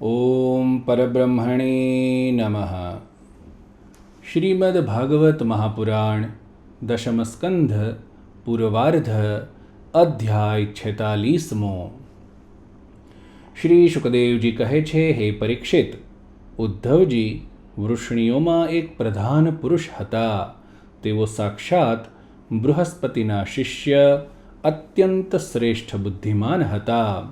ઓમ પરબ્રહ્મણે નમઃ શ્રીમદ ભાગવત મહાપુરાણ દશમસ્કંધ પૂર્વાર્ધ અધ્યાય છેતાલીસમો શ્રી સુખદેવજી કહે છે હે પરીક્ષિત ઉદ્ધવજી વૃષ્ણિઓમાં એક પ્રધાન પુરુષ હતા. તેઓ સાક્ષાત બૃહસ્પતિના શિષ્ય, અત્યંત શ્રેષ્ઠ બુદ્ધિમાન હતા.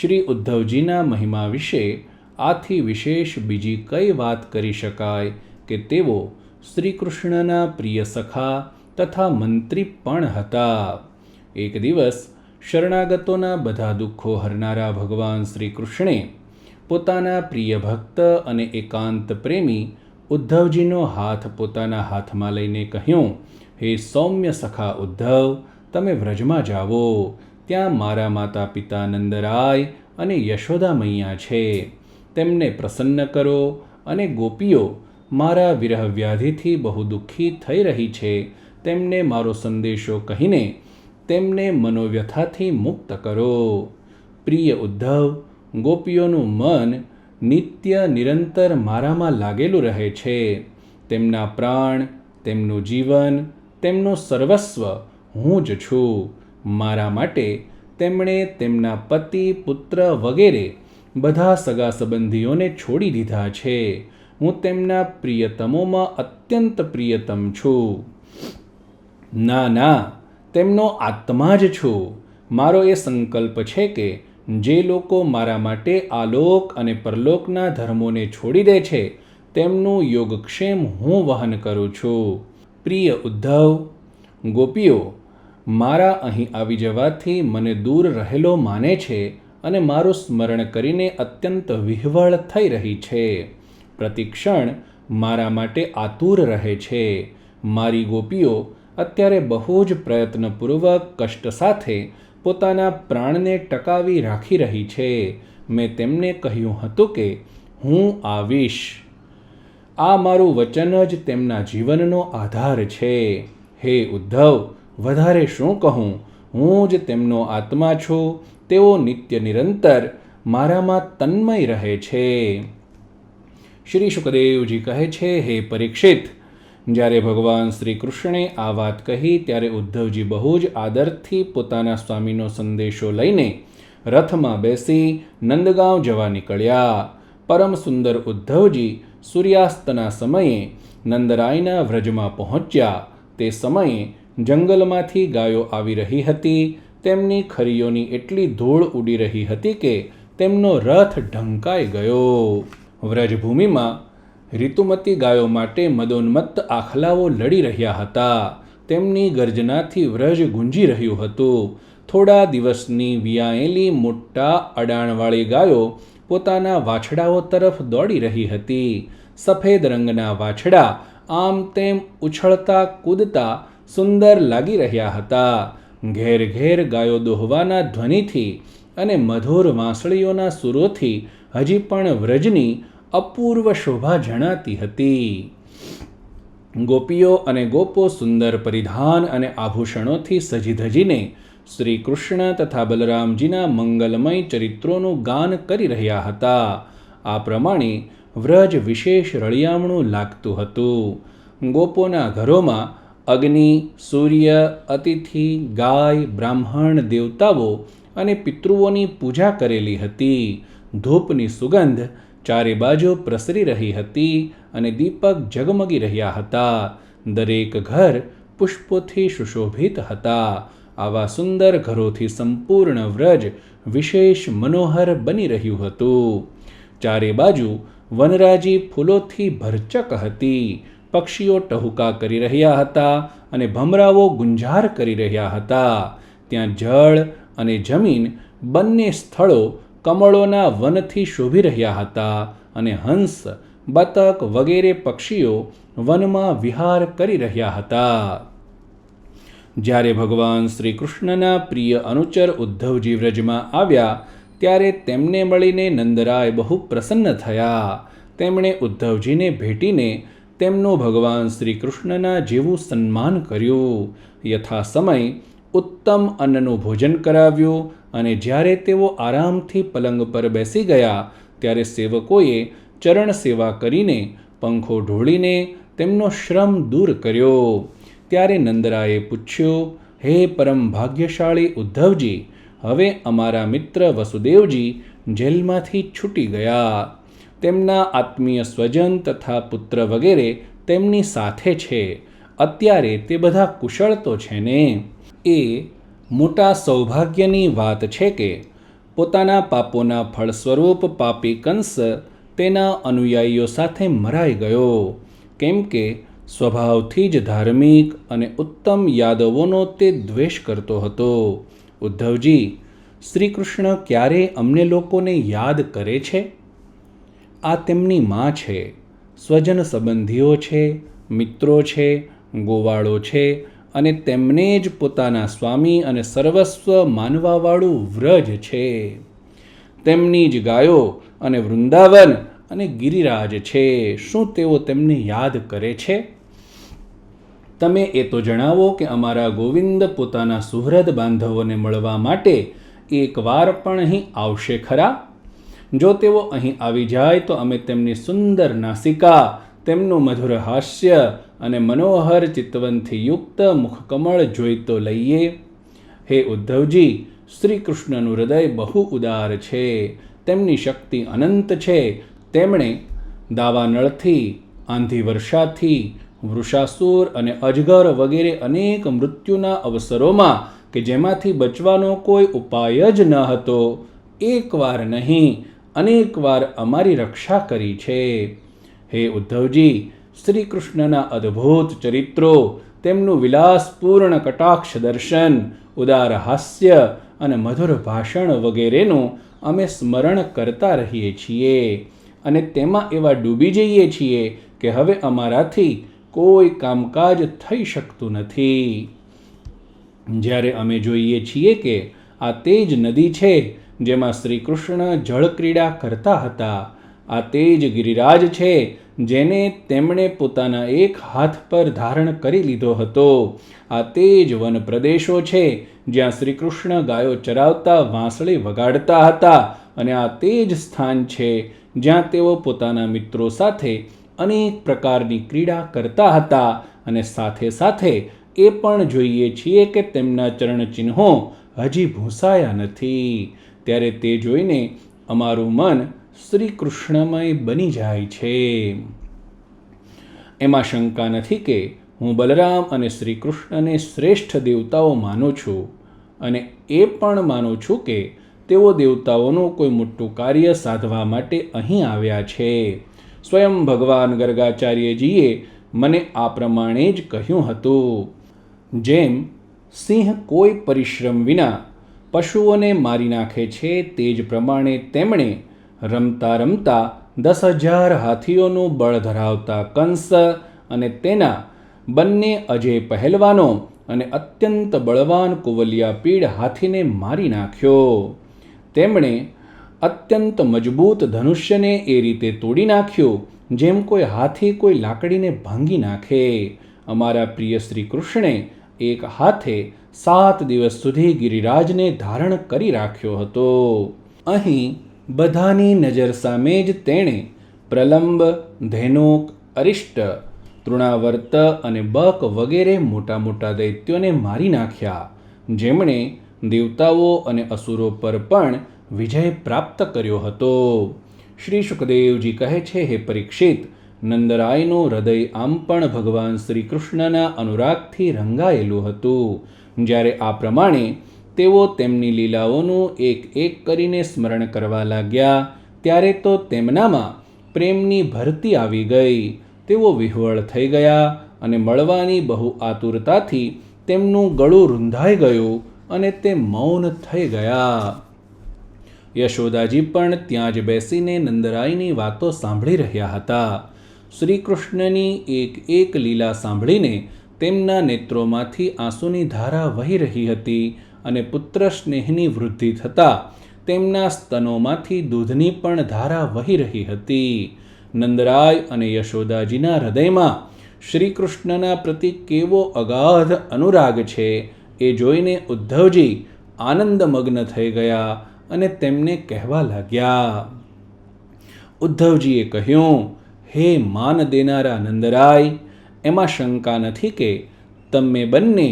શ્રી ઉદ્ધવજીના મહિમા વિશે આથી વિશેષ બીજી કઈ વાત કરી શકાય કે તેઓ શ્રીકૃષ્ણના પ્રિય સખા તથા મંત્રી પણ હતા? એક દિવસ શરણાગતોના બધા દુઃખો હરનારા ભગવાન શ્રી કૃષ્ણે પોતાના પ્રિય ભક્ત અને એકાંત પ્રેમી ઉદ્ધવજીનો હાથ પોતાના હાથમાં લઈને કહ્યું, હે સૌમ્ય સખા ઉદ્ધવ, તમે વ્રજમાં જાઓ. ત્યાં મારા માતા પિતા નંદરાય અને યશોદા મૈયા છે. તેમને પ્રસન્ન કરો અને ગોપીઓ, મારા વિરહ વ્યાધિથી બહુ દુઃખી થઈ રહી છે. તેમને મારો સંદેશો કહીને તેમને મનોવ્યથાથી મુક્ત કરો. પ્રિય ઉદ્ધવ ગોપીઓનું મન નિત્ય નિરંતર મારામાં લાગેલું રહે છે. તેમના પ્રાણ, તેમનું જીવન, તેમનું સર્વસ્વ હું જ છું. મારા માટે તેમણે તેમના પતિ, પુત્ર વગેરે બધા સગા સંબંધીઓને છોડી દીધા છે. હું તેમના પ્રિયતમોમાં અત્યંત પ્રિયતમ છું. ના ના, તેમનો આત્મા જ છું. મારો એ સંકલ્પ છે કે જે લોકો મારા માટે આલોક અને પરલોકના ધર્મોને છોડી દે છે, તેમનું યોગક્ષેમ હું વહન કરું છું. પ્રિય ઉદ્ધવ, ગોપીઓ, મારા અહીં આવી જવાથી મને દૂર રહેલો માને છે અને મારું સ્મરણ કરીને અત્યંત વિહવળ થઈ રહી છે. પ્રતિક્ષણ મારા માટે આતુર રહે છે. મારી ગોપીઓ, અત્યારે બહુ જ પ્રયત્નપૂર્વક કષ્ટ સાથે પોતાના પ્રાણને ટકાવી રાખી રહી છે. મેં તેમને કહ્યું હતું કે, હું આવીશ. આ મારું વચન જ તેમના જીવનનો આધાર છે. હે ઉદ્ધવ, વધારે શું કહું? હું જ તેમનો આત્મા છું. તેઓ નિત્ય નિરંતર મારામાં તન્મય રહે છે. શ્રી સુખદેવજી કહે છે, હે પરીક્ષિત જ્યારે ભગવાન શ્રી કૃષ્ણે આ વાત કહી, ત્યારે ઉદ્ધવજી બહુ જ આદરથી પોતાના સ્વામીનો સંદેશો લઈને રથમાં બેસી નંદગાંવ જવા નીકળ્યા. પરમ સુંદર ઉદ્ધવજી સૂર્યાસ્તના સમયે નંદરાયના વ્રજમાં પહોંચ્યા. તે સમયે જંગલમાંથી ગાયો આવી રહી હતી. તેમની ખરીઓની એટલી ધૂળ ઉડી રહી હતી કે તેમનો રથ ઢંકાઈ ગયો. વ્રજભૂમિમાં ઋતુમતી ગાયો માટે મદોન્મત્ત આખલાઓ લડી રહ્યા હતા. તેમની ગર્જનાથી વ્રજ ગુંજી રહ્યું હતું. થોડા દિવસની વિયાયેલી મોટા અડાણવાળી ગાયો પોતાના વાછડાઓ તરફ દોડી રહી હતી. સફેદ રંગના વાછડા આમ તેમ ઉછળતા, કૂદતા, સુંદર લાગી રહ્યા હતા. ઘેર ઘેર ગાયો દોહવાના ધ્વનિથી અને મધુર વાંસળીઓના સુરોથી હજી પણ વ્રજની અપૂર્વ શોભા જણાતી હતી. ગોપીઓ અને ગોપો સુંદર પરિધાન અને આભૂષણોથી સજી ધજીને શ્રી કૃષ્ણ તથા બલરામજીના મંગલમય ચરિત્રોનું ગાન કરી રહ્યા હતા. આ પ્રમાણે વ્રજ વિશેષ રળિયામણું લાગતું હતું. ગોપોના ઘરોમાં અગ્નિ, સૂર્ય, અતિથિ, ગાય, બ્રાહ્મણ, દેવતાઓ અને પિતૃઓની પૂજા કરેલી હતી. ધૂપની સુગંધ ચારે બાજુ પ્રસરી રહી હતી અને દીપક ઝગમગી રહ્યા હતા. દરેક ઘર પુષ્પોથી સુશોભિત હતા. આવા સુંદર ઘરોથી સંપૂર્ણ વ્રજ વિશેષ મનોહર બની રહ્યું હતું. ચારે બાજુ વનરાજી ફૂલોથી ભરચક હતી. પક્ષીઓ ટહુકા કરી રહ્યા હતા અને ભમરાઓ ગુંજાર કરી રહ્યા હતા. ત્યાં જળ અને જમીન બંને સ્થળો કમળોના વનથી શોભી રહ્યા હતા અને હંસ, બતક વગેરે પક્ષીઓ વનમાં વિહાર કરી રહ્યા હતા. જ્યારે ભગવાન શ્રી કૃષ્ણના પ્રિય અનુચર ઉદ્ધવજી વ્રજમાં આવ્યા, ત્યારે તેમને મળીને નંદરાય બહુ પ્રસન્ન થયા. તેમણે ઉદ્ધવજીને ભેટીને તેમનું ભગવાન શ્રી કૃષ્ણના જેવું સન્માન કર્યું. યથા સમય ઉત્તમ અન્નનું ભોજન કરાવ્યું અને જ્યારે તેઓ આરામથી પલંગ પર બેસી ગયા, ત્યારે સેવકોએ ચરણ સેવા કરીને પંખો ઢોળીને તેમનો શ્રમ દૂર કર્યો. ત્યારે નંદરાએ પૂછ્યું, હે પરમ ભાગ્યશાળી ઉદ્ધવજી, હવે અમારા મિત્ર વસુદેવજી જેલમાંથી છૂટી ગયા. તેમના આત્મીય સ્વજન તથા પુત્ર વગેરે તેમની સાથે છે. અત્યારે તે બધા કુશળ તો છે ને? એ મોટા સૌભાગ્યની વાત છે કે પોતાના પાપોના ફળ સ્વરૂપ પાપી કંસ તેના અનુયાયીઓ સાથે મરાઈ ગયો, કેમ કે સ્વભાવથી જ ધાર્મિક અને ઉત્તમ યાદવોનો તે દ્વેષ કરતો હતો. ઉદ્ધવજી શ્રી કૃષ્ણ ક્યારે અમને લોકોને યાદ કરે છે? આ તેમની માં છે, સ્વજન સંબંધીઓ છે, મિત્રો છે, ગોવાળો છે અને તેમને જ પોતાના સ્વામી અને સર્વસ્વ માનવાવાળું વ્રજ છે. તેમની જ ગાયો અને વૃંદાવન અને ગિરિરાજ છે. શું તેઓ તેમને યાદ કરે છે? તમે એ તો જણાવો કે અમારા ગોવિંદ પોતાના સુહૃદ બાંધવોને મળવા માટે એકવાર પણ અહીં આવશે ખરા? જો તેઓ અહીં આવી જાય તો અમે તેમની સુંદર નાસિકા, તેમનું મધુર હાસ્ય અને મનોહર ચિતવનથી યુક્ત મુખકમળ જોઈ તો લઈએ. હે ઉદ્ધવજી શ્રી કૃષ્ણનું હૃદય બહુ ઉદાર છે. તેમની શક્તિ અનંત છે. તેમણે દાવાનળથી આંધી વર્ષાથી વૃષાસુર અને અજગર વગેરે અનેક મૃત્યુના અવસરોમાં કે જેમાંથી બચવાનો કોઈ ઉપાય જ ન હતો. એકવાર નહીં, અનેકવાર અમારી રક્ષા કરી છે. હે ઉદ્ધવજી શ્રી કૃષ્ણના અદ્ભુત ચરિત્રો, તેમનું વિલાસપૂર્ણ કટાક્ષ દર્શન, ઉદાર હાસ્ય અને મધુર ભાષણ વગેરેનું અમે સ્મરણ કરતા રહીએ છીએ. અને તેમાં એવા ડૂબી જઈએ છીએ કે હવે અમારાથી કોઈ કામકાજ થઈ શકતું નથી. જ્યારે અમે જોઈએ છીએ કે આ તે જ નદી છે જેમાં શ્રી કૃષ્ણ જળક્રીડા કરતા હતા, આ તે જ ગિરિરાજ છે જેને તેમણે પોતાના એક હાથ પર ધારણ કરી લીધો હતો. આ તે જ વન પ્રદેશો છે જ્યાં શ્રી કૃષ્ણ ગાયો ચરાવતા, વાંસળી વગાડતા હતા અને આ તે જ સ્થાન છે જ્યાં તેઓ પોતાના મિત્રો સાથે અનેક પ્રકારની ક્રીડા કરતા હતા અને સાથે સાથે એ પણ જોઈએ છીએ કે તેમના ચરણચિહ્નો હજી ભૂંસાયા નથી. ત્યારે તે જોઈને અમારું મન શ્રી કૃષ્ણમય બની જાય છે. એમાં શંકા નથી કે હું બલરામ અને શ્રી કૃષ્ણને શ્રેષ્ઠ દેવતાઓ માનું છું અને એ પણ માનું છું કે તેઓ દેવતાઓનું કોઈ મોટું કાર્ય સાધવા માટે અહીં આવ્યા છે. સ્વયં ભગવાન ગર્ગાચાર્યજીએ મને આ પ્રમાણે જ કહ્યું હતું. જેમ સિંહ કોઈ પરિશ્રમ વિના પશુઓને મારી નાખે છે તે જ પ્રમાણે તેમણે રમતા રમતા દસ હજાર હાથીઓનું બળ ધરાવતા કંસ અને તેના બંને અજય પહેલવાનો અને અત્યંત બળવાન કુવલિયા પીડ હાથીને મારી નાખ્યો. તેમણે અત્યંત મજબૂત ધનુષ્યને એ રીતે તોડી નાખ્યું, જેમ કોઈ હાથી કોઈ લાકડીને ભાંગી નાખે. અમારા પ્રિય શ્રી કૃષ્ણે એક હાથે સાત દિવસ સુધી ગિરિરાજને ધારણ કરી રાખ્યો હતો. અહીં બધાની નજર સામે જ તેણે પ્રલંબ, ધેનોક, અરિષ્ટ, તૃણાવર્ત અને બક વગેરે મોટા મોટા દૈત્યોને મારી નાખ્યા, જેમણે દેવતાઓ અને અસુરો પર પણ વિજય પ્રાપ્ત કર્યો હતો. શ્રી સુખદેવજી કહે છે, હે પરીક્ષિત, નંદરાયનું હૃદય આમ પણ ભગવાન શ્રી કૃષ્ણના અનુરાગથી રંગાયેલું હતું. જ્યારે આ પ્રમાણે તેઓ તેમની લીલાઓનું એક એક કરીને સ્મરણ કરવા લાગ્યા. ત્યારે તો તેમનામાં પ્રેમની ભરતી આવી ગઈ. તેઓ વિહવળ થઈ ગયા અને મળવાની બહુ આતુરતાથી તેમનું ગળું રૂંધાઈ ગયું અને તે મૌન થઈ ગયા. યશોદાજી પણ ત્યાં જ બેસીને નંદરાયની વાતો સાંભળી રહ્યા હતા. શ્રી કૃષ્ણની એક એક લીલા સાંભળીને તેમના નેત્રોમાંથી આંસુની ધારા વહી રહી હતી અને પુત્ર સ્નેહની વૃદ્ધિ થતાં તેમના સ્તનોમાંથી દૂધની પણ ધારા વહી રહી હતી. નંદરાય અને યશોદાજીના હૃદયમાં શ્રી કૃષ્ણના પ્રતિ કેવો અગાધ અનુરાગ છે એ જોઈને ઉદ્ધવજી આનંદમગ્ન થઈ ગયા અને તેમને કહેવા લાગ્યા. ઉદ્ધવજીએ કહ્યું, હે માન દેનારા નંદરાય, એમાં શંકા નથી કે તમે બંને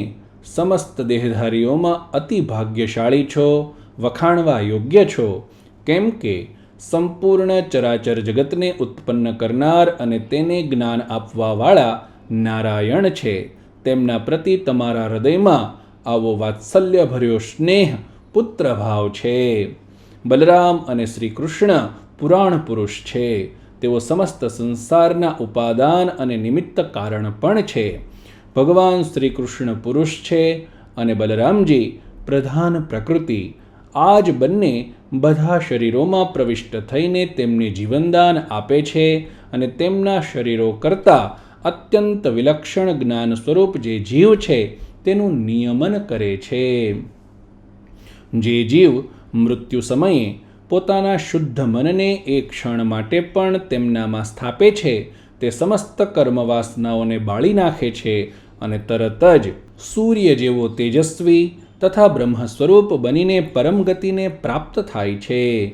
સમસ્ત દેહધારીઓમાં અતિ ભાગ્યશાળી છો, વખાણવા યોગ્ય છો, કેમ કે સંપૂર્ણ ચરાચર જગતને ઉત્પન્ન કરનાર અને તેને જ્ઞાન આપવાવાળા નારાયણ છે. તેમના પ્રતિ તમારા હૃદયમાં આવો વાત્સલ્યભર્યો સ્નેહ, પુત્રભાવ છે. બલરામ અને શ્રી કૃષ્ણ પુરાણ પુરુષ છે. તેઓ સમસ્ત સંસારના ઉપાદાન અને નિમિત્ત કારણ પણ છે. ભગવાન શ્રી કૃષ્ણ પુરુષ છે અને બલરામજી પ્રધાન પ્રકૃતિ. આ જ બંને બધા શરીરોમાં પ્રવિષ્ટ થઈને તેમને જીવનદાન આપે છે અને તેમના શરીરો કરતાં અત્યંત વિલક્ષણ જ્ઞાન સ્વરૂપ જે જીવ છે તેનું નિયમન કરે છે. જે જીવ મૃત્યુ સમયે પોતાના શુદ્ધ મનને એક ક્ષણ માટે પણ તેમનામાં સ્થાપે છે, તે સમસ્ત કર્મવાસનાઓને બાળી નાખે છે અને તરત જ સૂર્ય જેવો તેજસ્વી તથા બ્રહ્મ સ્વરૂપ બનીને પરમ ગતિને પ્રાપ્ત થાય છે.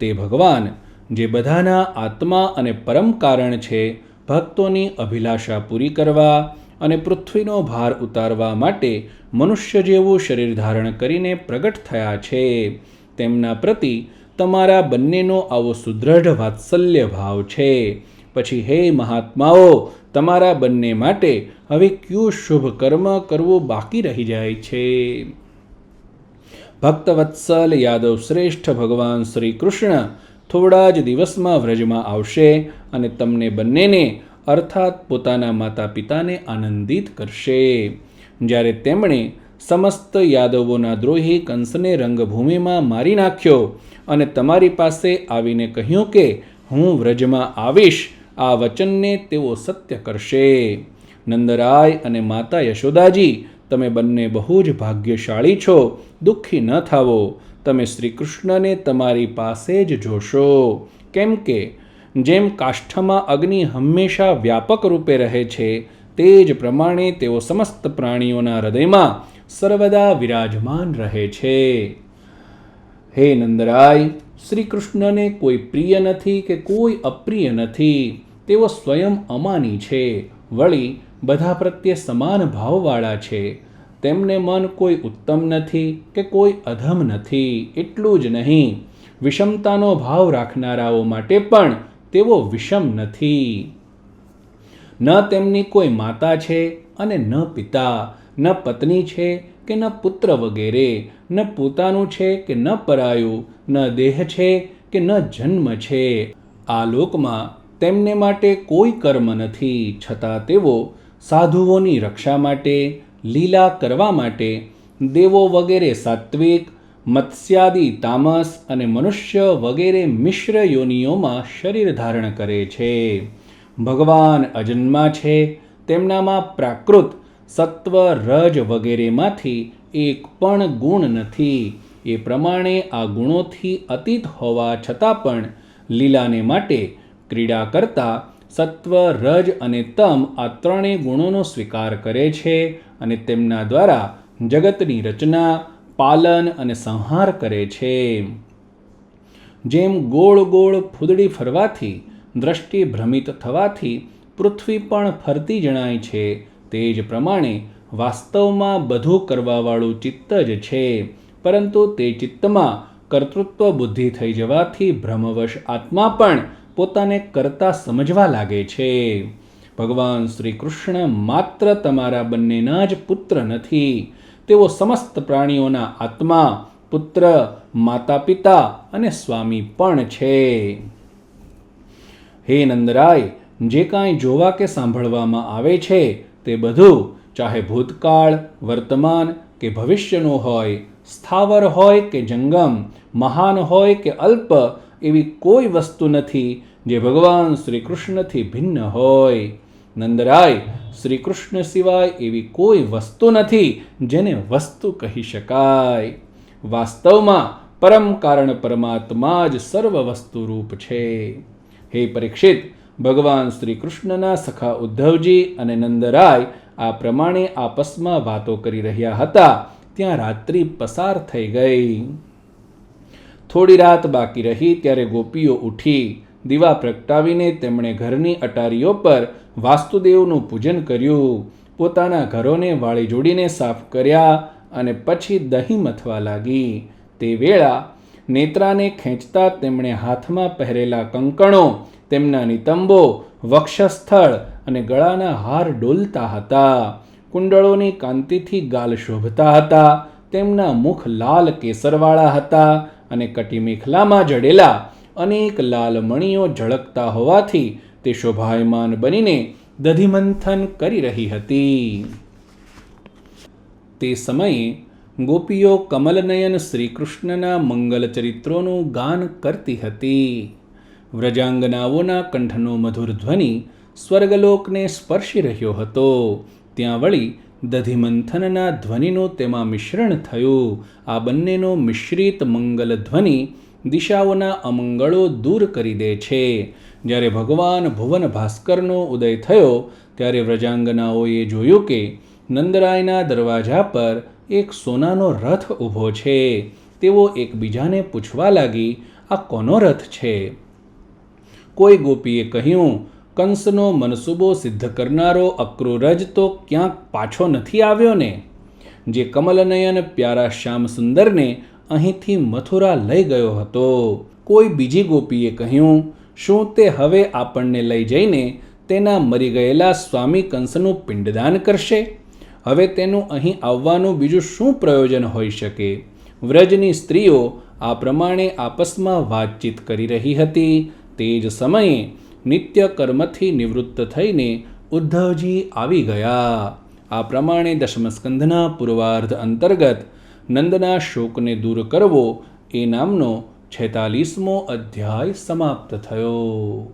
તે ભગવાન, જે બધાના આત્મા અને પરમ કારણ છે, ભક્તોની અભિલાષા પૂરી કરવા અને પૃથ્વીનો ભાર ઉતારવા માટે મનુષ્ય જેવું શરીર ધારણ કરીને પ્રગટ થયા છે. તેમના પ્રતિ તમારા બંનેનો આવો સુદૃઢ વાત્સલ્ય ભાવ છે. પછી, હે મહાત્માઓ, તમારા બંને માટે હવે કયું શુભ કર્મ કરવું બાકી રહી જાય છે? ભક્તવત્સલ યાદવ શ્રેષ્ઠ ભગવાન શ્રી કૃષ્ણ થોડા જ દિવસમાં વ્રજમાં આવશે અને તમને બંનેને અર્થાત પોતાના માતા પિતાને આનંદિત કરશે. જ્યારે તેમણે સમસ્ત યાદવોના દ્રોહી કંસને રંગભૂમિમાં મારી નાખ્યો અને તમારી પાસે આવીને કહ્યું કે, હું વ્રજમાં આવીશ આ વચનને તેઓ સત્ય કરશે. નંદરાય અને માતા યશોદાજી, તમે બંને બહુ જ ભાગ્યશાળી છો, દુઃખી ન થાવો. તમે શ્રી કૃષ્ણને તમારી પાસે જ જોશો. કેમ કે, જેમ કાષ્ઠમાં અગ્નિ હંમેશા વ્યાપક રૂપે રહે છે, તે જ પ્રમાણે તેઓ સમસ્ત પ્રાણીઓના હૃદયમાં સર્વદા વિરાજમાન રહે છે. હે નંદરાય શ્રી કૃષ્ણને કોઈ પ્રિય નથી કે કોઈ અપ્રિય નથી. તેઓ સ્વયં અમાની છે. વળી બધા પ્રત્યે સમાન ભાવવાળા છે. તેમને મન કોઈ ઉત્તમ નથી કે કોઈ અધમ નથી, એટલું જ નહીં. વિષમતાનો ભાવ રાખનારાઓ માટે પણ તેઓ વિષમ નથી. ન તેમની કોઈ માતા છે અને ન પિતા, ન પત્ની છે કે ન પુત્ર વગેરે, ન પોતાનું છે કે ન પરાયું, ન દેહ છે કે ન જન્મ છે. આ લોકમાં તેમને માટે કોઈ કર્મ નથી, છતાં તેઓ સાધુઓની રક્ષા માટે, લીલા કરવા માટે, દેવો વગેરે સાત્વિક, મત્સ્યાદિ તામસ અને મનુષ્ય વગેરે મિશ્ર યોનિઓમાં શરીર ધારણ કરે છે. ભગવાન અજન્મા છે, તેમનામાં પ્રાકૃત સત્વ રજ વગેરેમાંથી એક પણ ગુણ નથી. એ પ્રમાણે આ ગુણોથી અતીત હોવા છતાં પણ લીલાને માટે ક્રીડા કરતા સત્વ, રજ અને તમ આ ત્રણેય ગુણોનો સ્વીકાર કરે છે અને તેમના દ્વારા જગતની રચના, પાલન અને સંહાર કરે છે. જેમ ગોળ ગોળ ફૂદડી ફરવાથી, દ્રષ્ટિ ભ્રમિત થવાથી પૃથ્વી પણ ફરતી જણાય છે, તે જ પ્રમાણે વાસ્તવમાં બધું કરવાવાળું ચિત્ત જ છે, પરંતુ તે ચિત્તમાં કર્તૃત્વ બુદ્ધિ થઈ જવાથી ભ્રમવશ આત્મા પણ પોતાને કરતા સમજવા લાગે છે. ભગવાન શ્રી કૃષ્ણ માત્ર તમારા બંનેના જ પુત્ર નથી, તેઓ સમસ્ત પ્રાણીઓના આત્મા, પુત્ર માતા પિતા અને સ્વામી પણ છે. હે નંદરાય, જે કાંઈ જોવા કે સાંભળવામાં આવે છે તે બધું ચાહે ભૂતકાળ, વર્તમાન કે ભવિષ્યનું હોય, સ્થાવર હોય કે જંગમ, મહાન હોય કે અલ્પ એવી કોઈ વસ્તુ નથી જે ભગવાન શ્રી કૃષ્ણથી ભિન્ન હોય. નંદરાય શ્રી કૃષ્ણ સિવાય એવી કોઈ વસ્તુ નથી જેને વસ્તુ કહી શકાય. વાસ્તવમાં પરમ કારણ પરમાત્મા જ સર્વ વસ્તુ રૂપ છે. હે પરીક્ષિત, ભગવાન શ્રી કૃષ્ણના સખા ઉદ્ધવજી અને નંદરાય આ પ્રમાણે આપસમાં વાતો કરી રહ્યા હતા. ત્યાં રાત્રિ પસાર થઈ ગઈ. થોડી રાત બાકી રહી ત્યારે ગોપીઓ ઉઠી, દીવા પ્રગટાવીને તેમણે ઘરની અટારીઓ પર વાસ્તુદેવનું પૂજન કર્યું. પોતાના ઘરોને વાળી જોડીને સાફ કર્યા અને પછી દહીં મથવા લાગી. તે વેળા નેત્રાને ખેંચતા તેમણે હાથમાં પહેરેલા કંકણો, તેમના નિતંબો, વક્ષસ્થળ અને ગળાના હાર ડોલતા હતા. કુંડળોની કાંતિથી ગાલ શોભતા હતા, તેમના મુખ લાલ કેસરવાળા હતા અને કટીમેખલામાં જડેલા અનેક લાલમણીઓ ઝળકતા હોવાથી તે શોભાયમાન બનીને દધિમંથન કરી રહી હતી. તે સમયે ગોપીઓ કમલનયન શ્રીકૃષ્ણના મંગલ ચરિત્રોનું ગાન કરતી હતી. વ્રજાંગનાઓના કંઠનો મધુર ધ્વનિ સ્વર્ગલોકને સ્પર્શી રહ્યો હતો. ત્યાં વળી દધિમંથનના ધ્વનિનું તેમાં મિશ્રણ થયું. આ બંનેનો મિશ્રિત મંગલ ધ્વનિ દિશાઓના અમંગળો દૂર કરી દે છે. જ્યારે ભગવાન ભુવન ભાસ્કરનો ઉદય થયો, ત્યારે વ્રજાંગનાઓએ જોયું કે નંદરાયના દરવાજા પર એક સોનાનો રથ ઊભો છે. તેઓ એકબીજાને પૂછવા લાગી, આ કોનો રથ છે? કોઈ ગોપીએ કહ્યું કંસનો મનસૂબો સિદ્ધ કરનારો અક્રૂરજ તો ક્યાંક પાછો નથી આવ્યો ને? જે કમલનયન પ્યારા શ્યામ સુંદરને અહીંથી મથુરા લઈ ગયો હતો. કોઈ બીજી ગોપીએ કહ્યું, શું તે હવે આપણને લઈ જઈને તેના મરી ગયેલા સ્વામી કંસનું પિંડદાન કરશે? હવે તેનું અહીં આવવાનું બીજું શું પ્રયોજન હોઈ શકે વ્રજની સ્ત્રીઓ આ પ્રમાણે આપસમાં વાતચીત કરી રહી હતી. તે જ સમયે નિત્ય કર્મથી નિવૃત્ત થઈને ઉદ્ધવજી આવી ગયા. આ પ્રમાણે દશમસ્કંધના પૂર્વાર્ધ અંતર્ગત નંદના શોકને દૂર કરવો એ નામનો છેતાલીસમો અધ્યાય સમાપ્ત થયો.